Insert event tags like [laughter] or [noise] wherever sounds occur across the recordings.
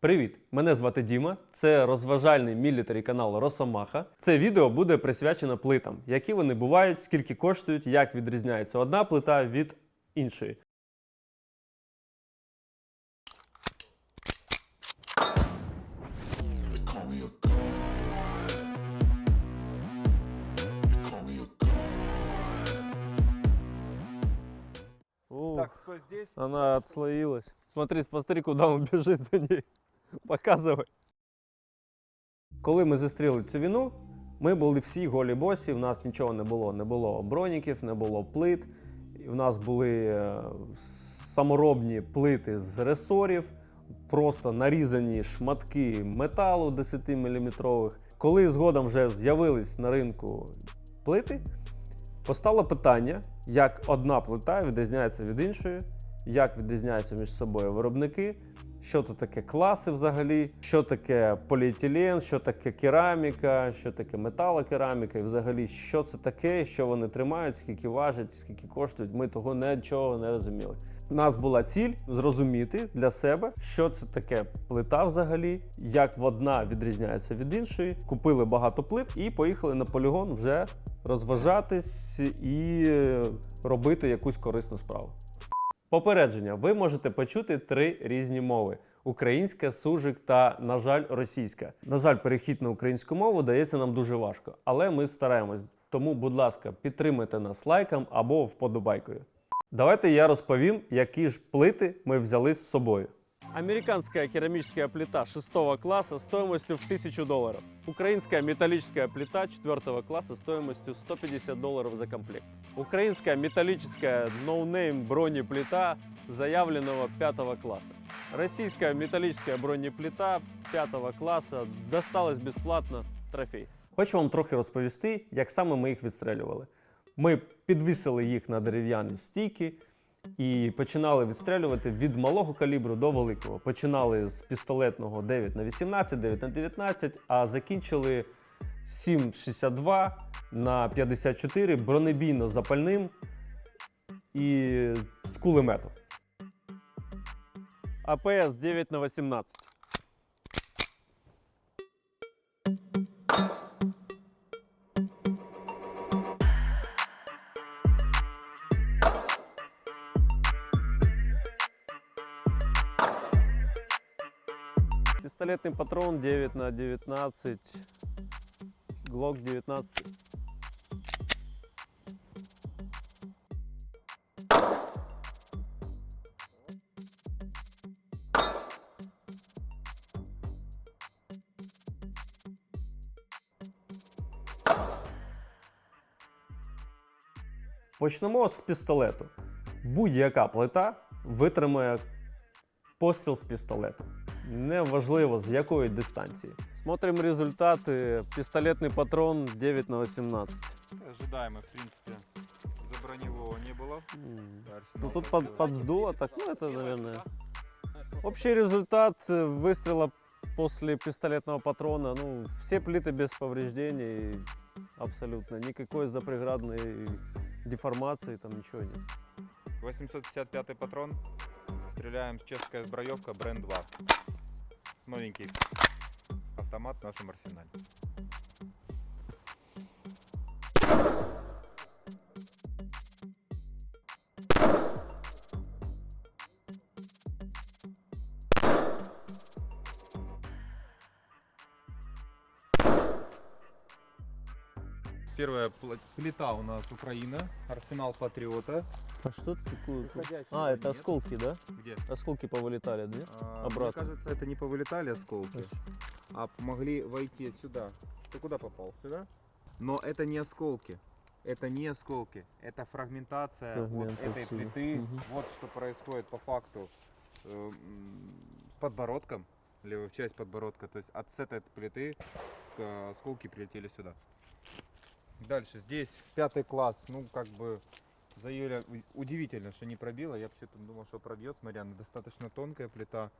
Привіт! Мене звати Діма. Це розважальний мілітарі канал Росомаха. Це відео буде присвячено плитам, які вони бувають, скільки коштують, як відрізняється одна плита від іншої. Ух, Так, здесь. она отслоилась. Смотри, смотри, куда он [laughs] бежит за ней. [laughs] Показывай. Коли ми зустріли цю війну, ми були всі голі босі, в нас нічого не було. Не було броніків, не було плит. В нас були е, саморобні плити з ресорів, просто нарізані шматки металу 10-мм. Коли згодом вже з'явились на ринку плити, постало питання, як одна плита відрізняється від іншої, як відрізняються між собою виробники, що це таке класи взагалі, що таке поліетилен, що таке кераміка, що таке металокераміка, і взагалі, що це таке, що вони тримають, скільки важать, скільки коштують. Ми того нічого не розуміли. У нас була ціль зрозуміти для себе, що це таке плита взагалі, як одна відрізняється від іншої. Купили багато плит і поїхали на полігон вже розважатись і робити якусь корисну справу. Попередження: ви можете почути три різні мови: українська, сужик та, на жаль, російська. На жаль, перехід на українську мову дається нам дуже важко, але ми стараємось. Тому, будь ласка, підтримайте нас лайком або вподобайкою. Давайте я розповім, які ж плити ми взяли з собою. Американская керамическая плита 6 класса стоимостью в 1000 долларов. Украинская металлическая плита 4 класса стоимостью 150 долларов за комплект. Украинская металлическая ноунейм бронеплита заявленного 5 класса. Российская металлическая бронеплита 5 класса досталась бесплатно трофей. Хочу вам трохи розповісти, як саме ми їх відстрелювали. Ми підвісили їх на дерев'яні стійки і починали відстрелювати від малого калібру до великого. Починали з пістолетного 9 на 18, 9 на 19, а закінчили 7,62 на 54 бронебійно запальним і з кулемету. АПС 9 на 18. Пистолетный патрон 9 на 19. Глок 19. Почнемо з пістолету. Будь-яка плита витримає постріл з пістолету Неважливо з якої дистанції. Смотрим результати. Пістолетний патрон 9 на 18. Ожидаемо, в принципе. За броневого не было. Арсенал Ну тут красивый. под, подсдуло, так, ну это, наверное. Общий результат э, выстрела после пистолетного патрона, ну, все плиты без повреждений, абсолютно. Никакой запреградной деформации, там ничего нет. 855 патрон. Стреляем с чешская сброевка бренд 2. Новенький автомат в нашем арсенале. Первая плита у нас Украина, арсенал Патриота. А что это такое? А, это нет. осколки, да? Где? Осколки повылетали, да? А, Обратно. Мне кажется, это не повылетали осколки, а могли войти сюда. Ты куда попал? Сюда? Но это не осколки. Это не осколки. Это фрагментация вот Фрагменты этой отсюда. плиты. Мгм. Вот что происходит по факту э, с подбородком. Левая часть подбородка. То есть от с этой плиты осколки прилетели сюда. Дальше здесь пятый класс. Ну, как бы за Юля удивительно, что не пробила. Я вообще-то думал, что пробьет. Смотря, она достаточно тонкая плита,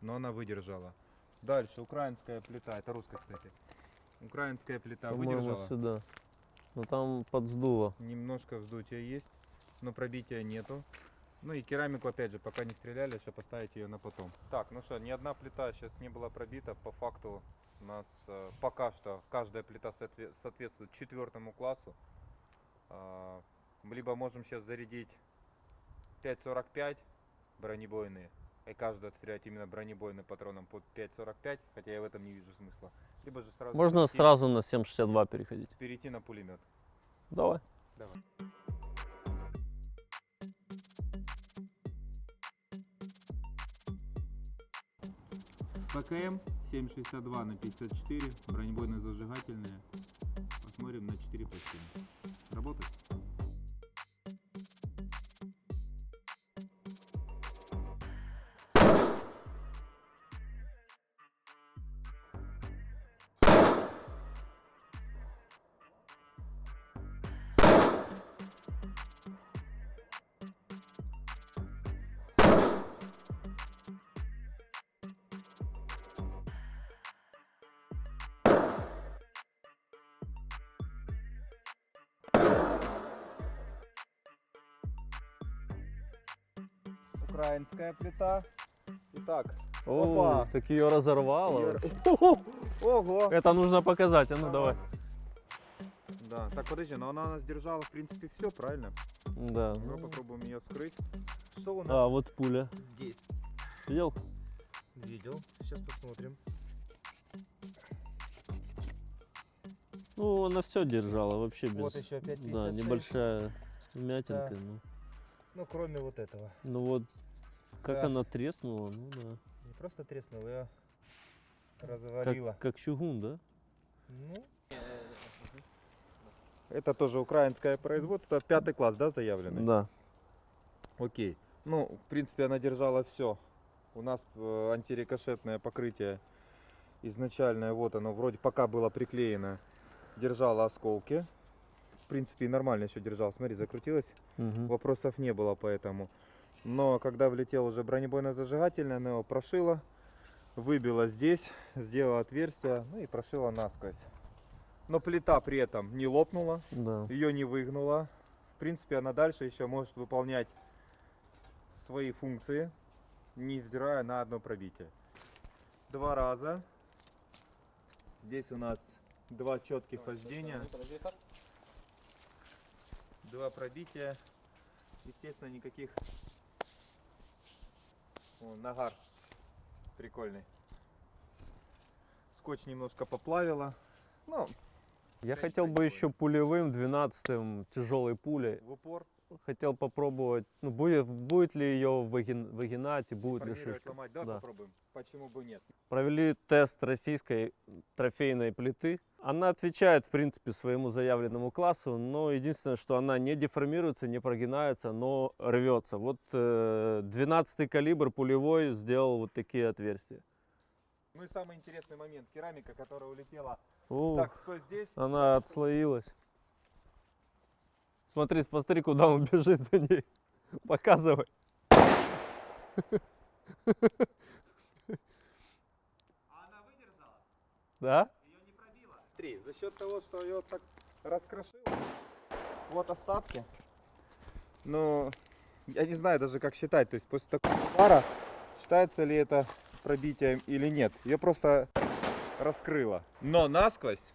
но она выдержала. Дальше украинская плита. Это русская, кстати. Украинская плита По-моему, выдержала. сюда. Но там подсдуло. Немножко вздутия есть, но пробития нету. Ну и керамику, опять же, пока не стреляли, еще поставить ее на потом. Так, ну что, ни одна плита сейчас не была пробита. По факту у нас э, пока что каждая плита соотве- соответствует четвертому классу. А, либо можем сейчас зарядить 5.45 бронебойные, и каждый отстрелять именно бронебойным патроном под 5.45, хотя я в этом не вижу смысла. Либо же сразу Можно перейти- сразу на 7,62 переходить. перейти на пулемет. Давай. Давай. ПКМ 762 на 54, бронебойные зажигательные. Посмотрим на 4 пластины. Работает? Украинская плита. Итак, О, Опа. так ее разорвало. [laughs] Ого! Это нужно показать, а ну давай. Да, так подожди, но она у нас держала в принципе все, правильно? Да. Давай попробуем ее вскрыть. Что у нас А, вот пуля. здесь? Видел? Видел. Сейчас посмотрим. Ну, она все держала, вообще без... Вот еще опять Да, 56. небольшая вмятинка. Ну, Ну, кроме вот этого. ну вот, как Да. она треснула, ну да. Не просто треснула, ее Как, развалила. как чугун, да? Ну. Это тоже украинское производство. Пятый класс, да, заявленный? Да. Окей. Ну, в принципе, она держала все. У нас э, антирикошетное покрытие изначальное, вот оно, вроде пока было приклеено, держало осколки. В принципе, и нормально еще держал. Смотри, закрутилось. Мгм. Вопросов не было по этому. Но когда влетел уже бронебойно-зажигательное, оно его прошило, выбило здесь, сделало отверстие, ну и прошило насквозь. Но плита при этом не лопнула, Да. ее не выгнула. В принципе, она дальше еще может выполнять свои функции, невзирая на одно пробитие. Два раза. Здесь у нас два четких хождения. Два пробития. Естественно, никаких... О, нагар прикольный. Скотч немножко поплавило. Ну, Я хотел бы еще пулевым 12-м тяжелой пулей. в упор. Хотел попробовать, ну, будет, будет ли ее выгинать и будет ли Формировать, шишка. ломать, да, Да. попробуем. Почему бы нет? Провели тест российской трофейной плиты. Она отвечает, в принципе, своему заявленному классу, но единственное, что она не деформируется, не прогинается, но рвется. Вот 12 калибр пулевой сделал вот такие отверстия. Ну и самый интересный момент. Керамика, которая улетела. Ух, Так, стой здесь. она отслоилась. Смотри, посмотри, куда он [laughs] бежит за ней. Показывай. [laughs] А она выдержала? Да? Ее не пробила? Три. За счет того, что ее так раскрошило. Вот остатки. Ну, я не знаю даже как считать. То есть после такого удара считается ли это пробитием или нет. Ее просто раскрыло. Но насквозь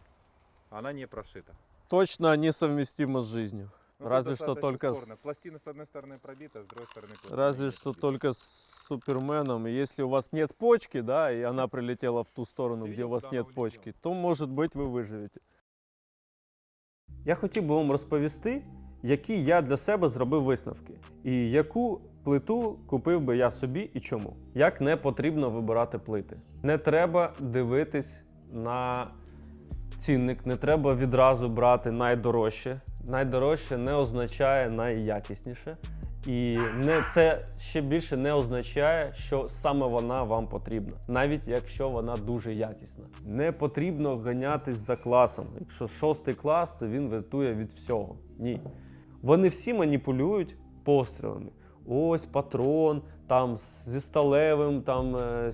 она не прошита. Точно несовместимо с жизнью. Ну, Разве что только спорно. с- Пластина с одной стороны пробита, с другой стороны Разве что пробита. только с Суперменом. И Если у вас нет почки, да, и она прилетела в ту сторону, где у вас нет почки, то, может быть, ви виживете. Я хотів би вам розповісти, які я для себе зробив висновки, і яку плиту купив би я собі і чому. Як не потрібно вибирати плити. Не треба дивитись на цінник, не треба відразу брати найдорожче. Найдорожче не означає найякісніше. І не, це ще більше не означає, що саме вона вам потрібна, навіть якщо вона дуже якісна. Не потрібно ганятись за класом. Якщо шостий клас, то він врятує від всього. Ні. Вони всі маніпулюють пострілами. Ось патрон, там зі сталевим, там е,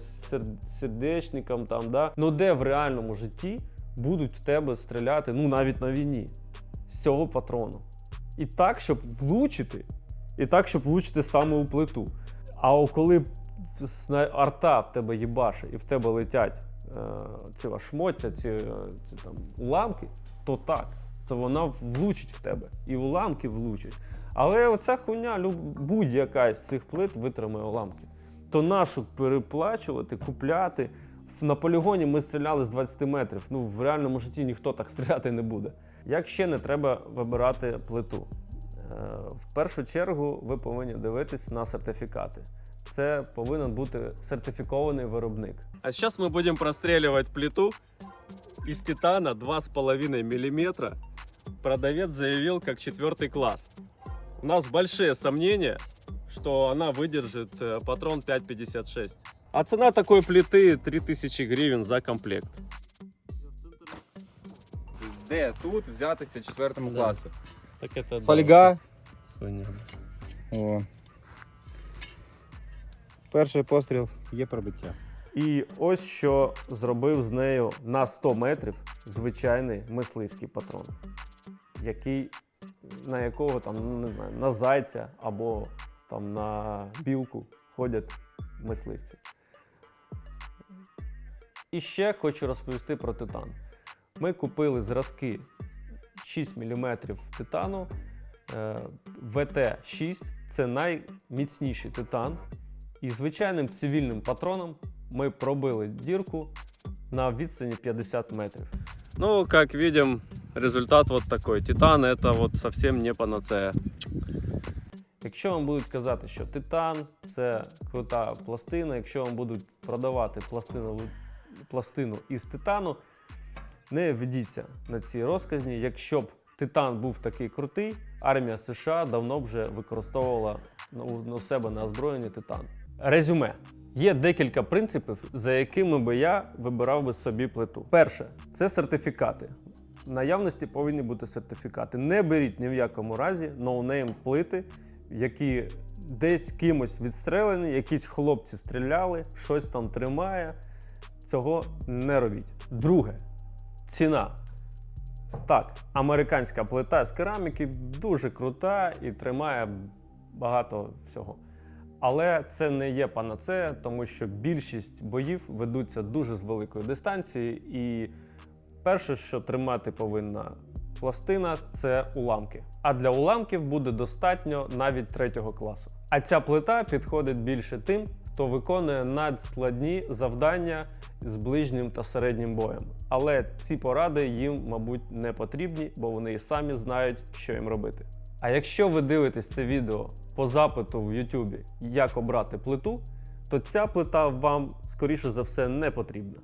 сердечником, там, да? Ну де в реальному житті будуть в тебе стріляти, ну навіть на війні, з цього патрону. І так, щоб влучити, І так, щоб влучити саме у плиту. А коли арта в тебе їбаше і в тебе летять е, ці шмоття, ці, е, ці там уламки, то так, то вона влучить в тебе. І уламки влучать. Але оця хуйня, будь-яка з цих плит витримає уламки. То нашу переплачувати, купляти. На полігоні ми стріляли з 20 метрів. Ну, в реальному житті ніхто так стріляти не буде. Як ще не треба вибирати плиту? Е, В першу чергу ви повинні дивитись на сертифікати. Це повинен бути сертифікований виробник. А сейчас мы будем простреливать плиту из титана 2,5 мм. Продавец заявил как четвертый класс. У нас большие сомнения, что она выдержит э, патрон 5,56. А цена такой плиты 3000 гривен за комплект. Де тут взятися четвертому Да. класу? Так это Фольга. Хуйня. О. Перший постріл є пробиття. І ось що зробив з нею на 100 метрів звичайний мисливський патрон, який, на якого там, ну, не знаю, на зайця або там на білку ходять мисливці. І ще хочу розповісти про титан. Ми купили зразки 6 мм титану. е, ВТ-6 це найміцніший титан. І звичайним цивільним патроном ми пробили дірку на відстані 50 метрів. Ну, как видим, результат вот такой. Титан это вот совсем не панацея. Якщо вам будуть казати, що титан це крута пластина, якщо вам будуть продавати пластину, пластину із титану, не ведіться на ці розказні. Якщо б титан був такий крутий, армія США давно б вже використовувала у себе на озброєнні титан. Резюме. Є декілька принципів, за якими би я вибирав би собі плиту. Перше це сертифікати. Наявності повинні бути сертифікати. Не беріть ні в якому разі ноунейм плити, які десь кимось відстрелені, якісь хлопці стріляли, щось там тримає. Цього не робіть. Друге ціна. Так, американська плита з кераміки дуже крута і тримає багато всього. Але це не є панацея, тому що більшість боїв ведуться дуже з великої дистанції, і перше, що тримати повинна пластина, це уламки. А для уламків буде достатньо навіть третього класу. А ця плита підходить більше тим, хто виконує надскладні завдання з ближнім та середнім боєм. Але ці поради їм, мабуть, не потрібні, бо вони і самі знають, що їм робити. А якщо ви дивитесь це відео по запиту в Ютубі, як обрати плиту, то ця плита вам, скоріше за все, не потрібна.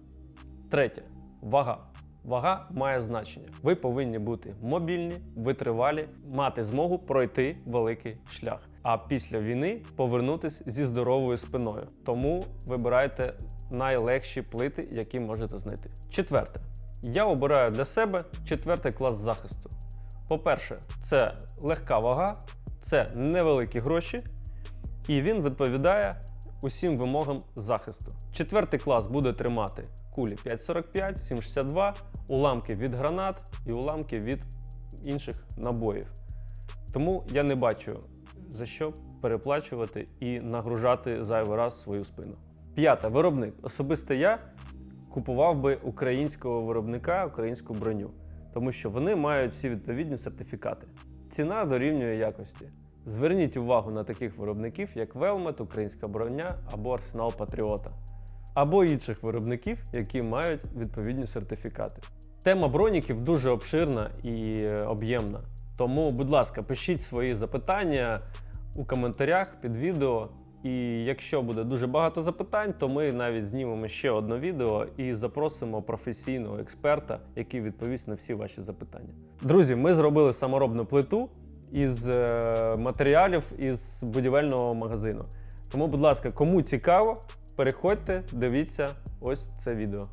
Третє вага. Вага має значення. Ви повинні бути мобільні, витривалі, мати змогу пройти великий шлях. А після війни повернутися зі здоровою спиною. Тому вибирайте найлегші плити, які можете знайти. Четверте. Я обираю для себе четвертий клас захисту. По-перше, це легка вага, це невеликі гроші, і він відповідає усім вимогам захисту. Четвертий клас буде тримати кулі 5,45, 7,62, уламки від гранат і уламки від інших набоїв. Тому я не бачу за що переплачувати і нагружати зайвий раз свою спину. П'яте виробник. Особисто я купував би українського виробника, українську броню, тому що вони мають всі відповідні сертифікати. Ціна дорівнює якості. Зверніть увагу на таких виробників, як Велмет, Українська броня або Арсенал Патріота, або інших виробників, які мають відповідні сертифікати. Тема броніків дуже обширна і е, об'ємна. Тому, будь ласка, пишіть свої запитання у коментарях під відео. І якщо буде дуже багато запитань, то ми навіть знімемо ще одне відео і запросимо професійного експерта, який відповість на всі ваші запитання. Друзі, ми зробили саморобну плиту із е, матеріалів із будівельного магазину. Тому, будь ласка, кому цікаво, переходьте, дивіться ось це відео.